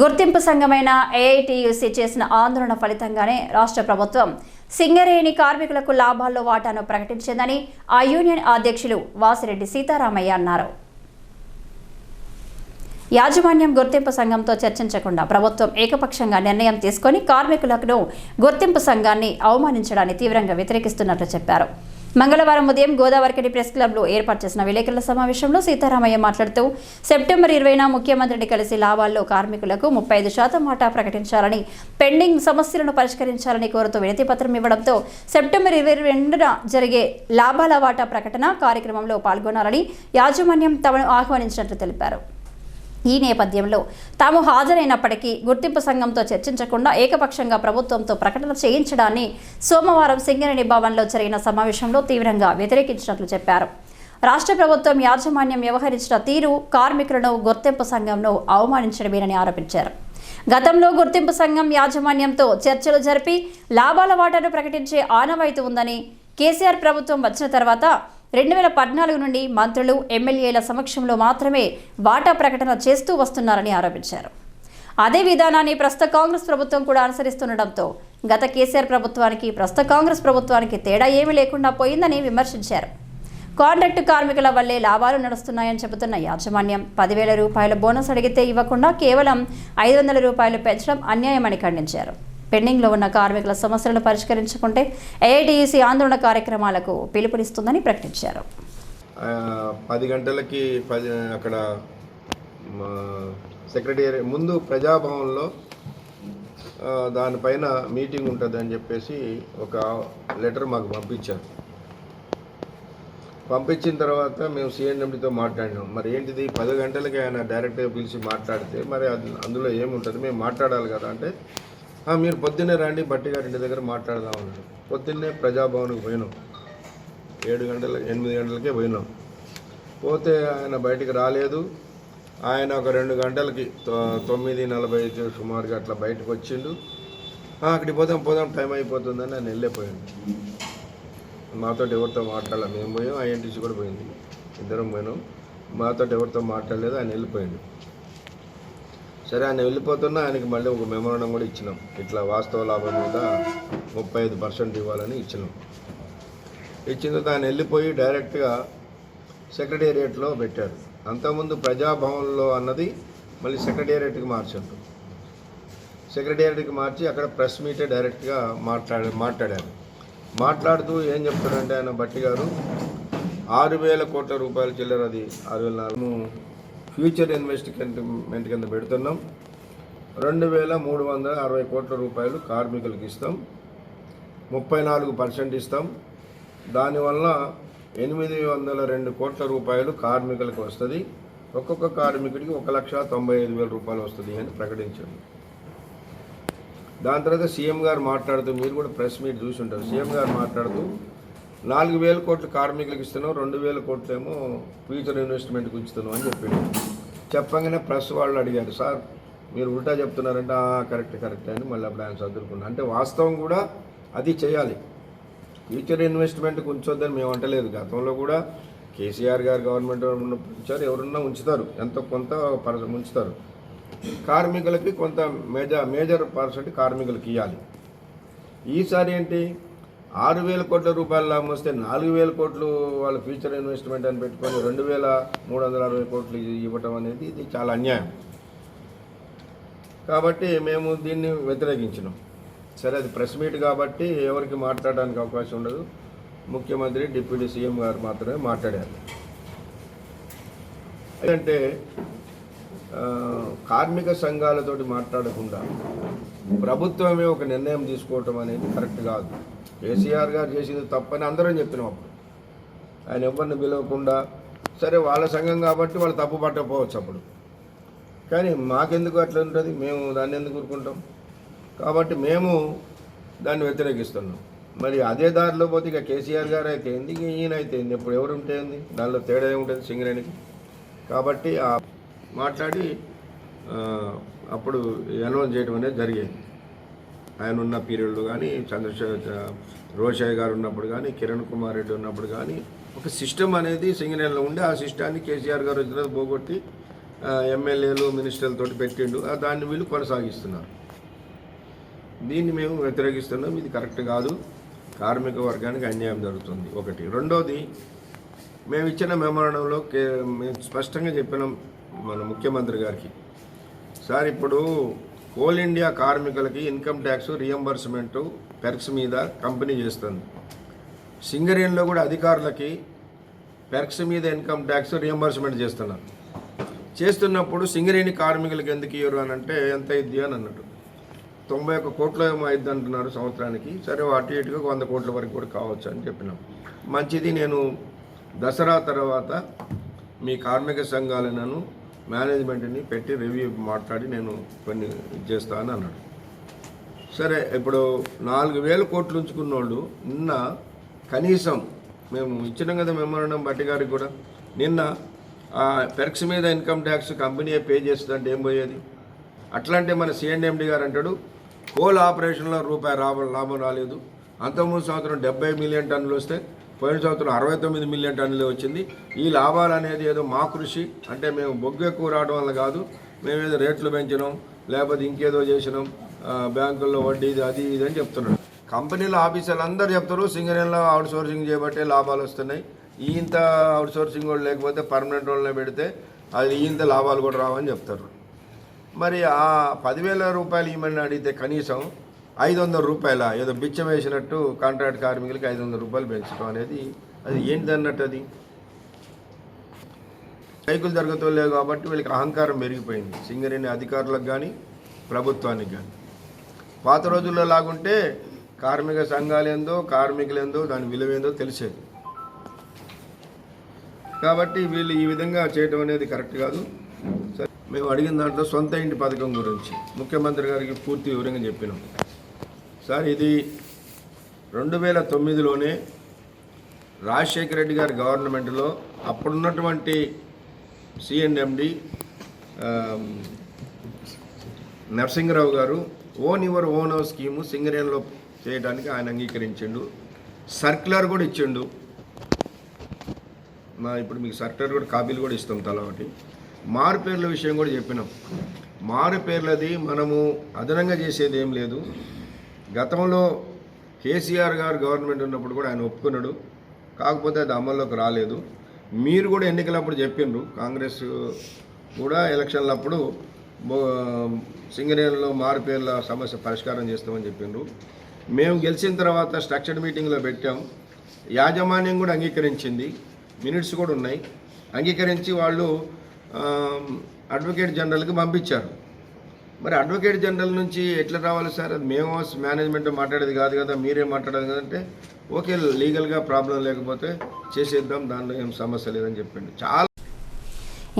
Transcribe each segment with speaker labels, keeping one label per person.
Speaker 1: గుర్తింపు సంఘమైన ఏఐటియుసి చేసిన ఆందోళన ఫలితంగానే రాష్ట్ర ప్రభుత్వం సింగరేణి కార్మికులకు లాభాల్లో వాటాను ప్రకటించిందని ఆ యూనియన్ అధ్యక్షులు వాసిరెడ్డి సీతారామయ్య అన్నారు. యాజమాన్యం గుర్తింపు సంఘంతో చర్చించకుండా ప్రభుత్వం ఏకపక్షంగా నిర్ణయం తీసుకొని కార్మికులకు గుర్తింపు సంఘాన్ని అవమానించడాన్ని తీవ్రంగా వ్యతిరేకిస్తున్నట్లు చెప్పారు. మంగళవారం ఉదయం గోదావరికని ప్రెస్ క్లబ్లో ఏర్పాటు చేసిన విలేకరుల సమావేశంలో సీతారామయ్య మాట్లాడుతూ సెప్టెంబర్ ఇరవైన ముఖ్యమంత్రిని కలిసి లాభాల్లో కార్మికులకు ముప్పై ఐదు శాతం వాటా ప్రకటించాలని పెండింగ్ సమస్యలను పరిష్కరించాలని కోరుతూ వినతి పత్రం ఇవ్వడంతో సెప్టెంబర్ ఇరవై రెండున జరిగే లాభాల వాటా ప్రకటన కార్యక్రమంలో పాల్గొనాలని యాజమాన్యం తమను ఆహ్వానించినట్లు తెలిపారు. ఈ నేపథ్యంలో తాము హాజరైనప్పటికీ గుర్తింపు సంఘంతో చర్చించకుండా ఏకపక్షంగా ప్రభుత్వంతో ప్రకటన చేయించడాన్ని సోమవారం సింగరేణి భవన్లో జరిగిన సమావేశంలో తీవ్రంగా వ్యతిరేకించినట్లు చెప్పారు. రాష్ట్ర ప్రభుత్వం యాజమాన్యం వ్యవహరించిన తీరు కార్మికులను గుర్తింపు సంఘంను అవమానించడమేనని ఆరోపించారు. గతంలో గుర్తింపు సంఘం యాజమాన్యంతో చర్చలు జరిపి లాభాల వాటాను ప్రకటించే ఆనవాయితీ ఉందని కేసీఆర్ ప్రభుత్వం వచ్చిన తర్వాత రెండు వేల పద్నాలుగు నుండి మంత్రులు ఎమ్మెల్యేల సమక్షంలో మాత్రమే వాటా ప్రకటన చేస్తూ వస్తున్నారని ఆరోపించారు. అదే విధానాన్ని ప్రస్తుత కాంగ్రెస్ ప్రభుత్వం కూడా అనుసరిస్తుండటంతో గత కేసీఆర్ ప్రభుత్వానికి ప్రస్తుత కాంగ్రెస్ ప్రభుత్వానికి తేడా ఏమీ లేకుండా పోయిందని విమర్శించారు. కాంట్రాక్టు కార్మికుల వల్లే లాభాలు నడుస్తున్నాయని చెబుతున్న యాజమాన్యం పదివేల రూపాయల బోనస్ అడిగితే ఇవ్వకుండా కేవలం ఐదు వందల రూపాయలు పెంచడం అన్యాయమని ఖండించారు. పెండింగ్లో ఉన్న కార్మికుల సమస్యలను పరిష్కరించుకుంటే ఏఐటీయూసీ ఆందోళన కార్యక్రమాలకు పిలుపునిస్తుందని ప్రకటించారు.
Speaker 2: పది గంటలకి పది అక్కడ మా సెక్రటరీ ముందు ప్రజాభవన్లో దానిపైన మీటింగ్ ఉంటుంది అని చెప్పేసి ఒక లెటర్ మాకు పంపించారు. పంపించిన తర్వాత మేము సిఎన్ఎండితో మాట్లాడినాం. మరి ఏంటిది? పది గంటలకి ఆయన డైరెక్ట్గా పిలిచి మాట్లాడితే మరి అది అందులో ఏముంటుంది? మేము మాట్లాడాలి కదా అంటే మీరు పొద్దున్నే రండి బట్టి గారింటి దగ్గర మాట్లాడదాం అన్నాడు. పొద్దున్నే ప్రజాభవన్కి పోయినాం. ఏడు గంటల ఎనిమిది గంటలకే పోయినాం. పోతే ఆయన బయటికి రాలేదు. ఆయన ఒక రెండు గంటలకి తొ- తొమ్మిది నలభై సుమారుగా అట్లా బయటకు వచ్చిండు. అక్కడికి పోదాం పోదాం టైం అయిపోతుందని ఆయన వెళ్ళిపోయాను. మాతో ఎవరితో మాట్లాడాలి. మేము పోయాం ఐఎన్టీసీ కూడా పోయింది. ఇద్దరం పోయినాం. మాతో ఎవరితో మాట్లాడలేదు ఆయన వెళ్ళిపోయాడు. సరే ఆయన వెళ్ళిపోతున్నా ఆయనకి మళ్ళీ ఒక మెమోరండం కూడా ఇచ్చినాం. ఇట్లా వాస్తవ లాభం మీద ముప్పై ఐదు పర్సెంట్ ఇవ్వాలని ఇచ్చినాం. ఇచ్చిన తర్వాత ఆయన వెళ్ళిపోయి డైరెక్ట్గా సెక్రటేరియట్లో పెట్టారు. అంతకుముందు ప్రజాభవన్లో అన్నది మళ్ళీ సెక్రటేరియట్కి మార్చారు. సెక్రటేరియట్కి మార్చి అక్కడ ప్రెస్ మీటే డైరెక్ట్గా మాట్లాడ మాట్లాడారు. మాట్లాడుతూ ఏం చెప్తాడంటే ఆయన బట్టి గారు ఆరు వేల కోట్ల రూపాయల చిల్లర అది ఆరు వేల నాలుగు. ఫ్యూచర్ ఇన్వెస్ట్మెంట్ కింద పెడుతున్నాం. రెండు వేల మూడు వందల అరవై కోట్ల రూపాయలు కార్మికులకు ఇస్తాం. ముప్పై నాలుగు పర్సెంట్ ఇస్తాం. దానివల్ల ఎనిమిది వందల రెండు కోట్ల రూపాయలు కార్మికులకు వస్తుంది. ఒక్కొక్క కార్మికుడికి ఒక లక్ష తొంభై ఐదు వేల రూపాయలు వస్తుంది అని ప్రకటించారు. దాని తర్వాత సీఎం గారు మాట్లాడుతూ మీరు కూడా ప్రెస్ మీట్ చూసి ఉంటారు. సీఎం గారు మాట్లాడుతూ నాలుగు వేల కోట్లు కార్మికులకు ఇస్తున్నాం రెండు వేల కోట్లు ఏమో ఫ్యూచర్ ఇన్వెస్ట్మెంట్కి ఉంచుతున్నాం అని చెప్పిండు. చెప్పగానే ప్రెస్ వాళ్ళు అడిగారు సార్ మీరు ఉల్టా చెప్తున్నారంటే "ఆ, కరెక్ట్ కరెక్ట్ అని మళ్ళీ అప్పుడు ఆయన చదువుకున్నాను అంటే వాస్తవం కూడా అది చేయాలి. ఫ్యూచర్ ఇన్వెస్ట్మెంట్ ఉంచొద్దని మేము అంటలేదు. గతంలో కూడా కేసీఆర్ గారు గవర్నమెంట్ ఉన్నప్పుడు ఉంచారు ఎవరున్నా ఉంచుతారు. ఎంతో కొంత ఉంచుతారు. కార్మికులకి కొంత మేజర్ మేజర్ పర్సెంట్ కార్మికులకి ఇవ్వాలి ఈసారి ఏంటి? ఆరు వేల కోట్ల రూపాయలు లాభం వస్తే నాలుగు వేల కోట్లు వాళ్ళ ఫ్యూచర్ ఇన్వెస్ట్మెంట్ అని పెట్టుకొని రెండు వేల మూడు వందల అరవై కోట్లు ఇవ్వటం అనేది ఇది చాలా అన్యాయం. కాబట్టి మేము దీన్ని వ్యతిరేకించినాం. సరే అది ప్రెస్ మీట్ కాబట్టి ఎవరికి మాట్లాడడానికి అవకాశం ఉండదు. ముఖ్యమంత్రి డిప్యూటీ సీఎం గారు మాత్రమే మాట్లాడారు. ఎందుకంటే కార్మిక సంఘాలతోటి మాట్లాడకుండా ప్రభుత్వమే ఒక నిర్ణయం తీసుకోవటం అనేది కరెక్ట్ కాదు. కేసీఆర్ గారు చేసింది తప్పని అందరం చెప్పినాం అప్పుడు. ఆయన ఎవరిని పిలవకుండా సరే వాళ్ళ సంఘం కాబట్టి వాళ్ళు తప్పు పట్టకపోవచ్చు అప్పుడు. కానీ మాకెందుకు అట్లా ఉంటుంది? మేము దాన్ని ఎందుకు ఊరుకుంటాం? కాబట్టి మేము దాన్ని వ్యతిరేకిస్తున్నాం. మరి అదే దారిలో పోతే ఇక కేసీఆర్ గారు అయితే ఏంది? ఈయన అయితే ఏంది? ఇప్పుడు ఎవరు ఉంటే ఏంది? దానిలో తేడా ఏముంటుంది సింగరేణికి? కాబట్టి ఆ మాట్లాడి అప్పుడు అనౌన్స్ చేయడం అనేది జరిగేది. ఆయన ఉన్న పీరియడ్లో కానీ చంద్రశేఖర్ రోషయ్య గారు ఉన్నప్పుడు కానీ కిరణ్ కుమార్ రెడ్డి ఉన్నప్పుడు కానీ ఒక సిస్టమ్ అనేది సింగరేణిలో ఉండి ఆ సిస్టాన్ని కేసీఆర్ గారు వచ్చిన పోగొట్టి ఎమ్మెల్యేలు మినిస్టర్లతోటి పెట్టిండు. దాన్ని వీళ్ళు కొనసాగిస్తున్నారు. దీన్ని మేము వ్యతిరేకిస్తున్నాం. ఇది కరెక్ట్ కాదు. కార్మిక వర్గానికి అన్యాయం జరుగుతుంది. ఒకటి. రెండోది మేము ఇచ్చిన మెమోరండంలో కే మేము స్పష్టంగా చెప్పినాం. మన ముఖ్యమంత్రి గారికి. సార్ ఇప్పుడు కోల్ ఇండియా కార్మికులకి ఇన్కమ్ ట్యాక్స్ రియంబర్స్మెంటు పెర్క్స్ మీద కంపెనీ చేస్తుంది. సింగరేణిలో కూడా అధికారులకి పెర్క్స్ మీద ఇన్కమ్ ట్యాక్స్ రియంబర్స్మెంట్ చేస్తున్నారు. చేస్తున్నప్పుడు సింగరేణి కార్మికులకి ఎందుకు ఇవ్వరు అని అంటే ఎంత ఇద్ది అని అన్నట్టు. తొంభై ఒక్క కోట్ల ఏమో అయింది అంటున్నారు సంవత్సరానికి. సరే అటు ఇటుగా వంద కోట్ల వరకు కూడా కావచ్చు అని చెప్పినాం. మంచిది నేను దసరా తర్వాత మీ కార్మిక సంఘాలను మేనేజ్మెంట్ని పెట్టి రివ్యూ మాట్లాడి నేను కొన్ని ఇది చేస్తాను అన్నాడు. సరే ఇప్పుడు నాలుగు వేల కోట్లు ఉంచుకున్న వాళ్ళు నిన్న కనీసం మేము ఇచ్చినాం కదా మెమోరండం బట్టి గారికి కూడా. నిన్న ఆ పెర్క్స్ మీద ఇన్కమ్ ట్యాక్స్ కంపెనీయే పే చేస్తుందంటే ఏం పోయేది? అట్లాంటి మన సిఎండి గారు అంటాడు కోల్ ఆపరేషన్లో రూపాయి లాభం లాభం రాలేదు. అంతకుముందు సంవత్సరం డెబ్బై మిలియన్ టన్నులు వస్తే పోయిన సంవత్సరం అరవై తొమ్మిది మిలియన్ టన్నులు వచ్చింది. ఈ లాభాలు అనేది ఏదో మా కృషి. అంటే మేము బొగ్గు ఎక్కువ రావడం వల్ల కాదు. మేము ఏదో రేట్లు పెంచినాం లేకపోతే ఇంకేదో చేసినాం. బ్యాంకుల్లో వడ్డీ ఇది అది ఇది అని చెప్తున్నాడు కంపెనీల ఆఫీసర్లు అందరూ చెప్తారు సింగరేణిలో అవుట్ సోర్సింగ్ చేయబట్టే లాభాలు వస్తున్నాయి. ఈంత అవుట్ సోర్సింగ్ వాళ్ళు లేకపోతే పర్మనెంట్ వాళ్ళనే పెడితే అది ఇంత లాభాలు కూడా రావని చెప్తారు. మరి ఆ పదివేల రూపాయలు ఇవ్వమని అడిగితే కనీసం ఐదు వందల రూపాయల ఏదో బిచ్చం వేసినట్టు కాంట్రాక్ట్ కార్మికులకి ఐదు వందల రూపాయలు పెంచడం అనేది అది ఏంటి అన్నట్టు అది? సైకిల్ జరుగుతూ లేవు కాబట్టి వీళ్ళకి అహంకారం పెరిగిపోయింది. సింగరేణి అధికారులకు కానీ ప్రభుత్వానికి కానీ పాత రోజుల్లో లాగుంటే కార్మిక సంఘాలేందో కార్మికులేందో దాని విలువేందో తెలిసేది. కాబట్టి వీళ్ళు ఈ విధంగా చేయడం అనేది కరెక్ట్ కాదు. సరే మేము అడిగిన దాంట్లో సొంత ఇంటి పథకం గురించి ముఖ్యమంత్రి గారికి పూర్తి వివరంగా చెప్పినాం. సార్ ఇది రెండు వేల తొమ్మిదిలోనే రాజశేఖర రెడ్డి గారి గవర్నమెంట్లో అప్పుడున్నటువంటి C M D Narasimharao garu own your own house scheme సింగరేణిలో చేయడానికి ఆయన అంగీకరించిండు. సర్క్యులర్ కూడా ఇచ్చిండు. మా ఇప్పుడు మీకు సర్క్యులర్ కూడా కాపీలు కూడా ఇస్తాం తల ఒకటి మారు పేర్ల విషయం కూడా చెప్పినాం. మారు పేర్లది మనము అదనంగా చేసేది ఏం లేదు. గతంలో కేసీఆర్ గారు గవర్నమెంట్ ఉన్నప్పుడు కూడా ఆయన ఒప్పుకున్నాడు. కాకపోతే అది అమల్లోకి రాలేదు. మీరు కూడా ఎన్నికలప్పుడు చెప్పిండ్రు. కాంగ్రెస్ కూడా ఎలక్షన్లప్పుడు సింగరేణిలో మారుపేర్ల సమస్య పరిష్కారం చేస్తామని చెప్పిండ్రు. మేము గెలిచిన తర్వాత స్ట్రక్చర్డ్ మీటింగ్లో పెట్టాం. యాజమాన్యం కూడా అంగీకరించింది. మినిట్స్ కూడా ఉన్నాయి. అంగీకరించి వాళ్ళు అడ్వకేట్ జనరల్కి పంపించారు. మరి అడ్వకేట్ జనరల్ నుంచి ఎట్లా రావాలి సార్? అది మేము మేనేజ్మెంట్ మాట్లాడేది కాదు కదా మీరే మాట్లాడేది కదంటే ఓకే లీగల్గా ప్రాబ్లం లేకపోతే చేసేద్దాం దానిలో ఏం సమస్య లేదని చెప్పండి. చాలా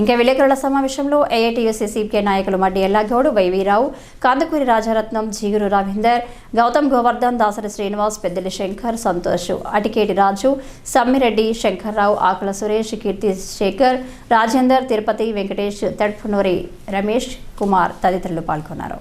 Speaker 1: ఇంకా విలేకరుల సమావేశంలో ఏఐటీయూసీ సిపిఐ నాయకులు మడ్డి ఎల్లాగౌడ్ వైవీరావు కాందకూరి రాజారత్నం జీగురు రవీందర్ గౌతమ్ గోవర్ధన్ దాసరి శ్రీనివాస్ పెద్దలి శంకర్ సంతోష్ అటికేటి రాజు సమ్మిరెడ్డి శంకర్రావు ఆకుల సురేష్ కీర్తి శేఖర్ రాజేందర్ తిరుపతి వెంకటేష్ తడ్పునూరి రమేష్ కుమార్ తదితరులు పాల్గొన్నారు.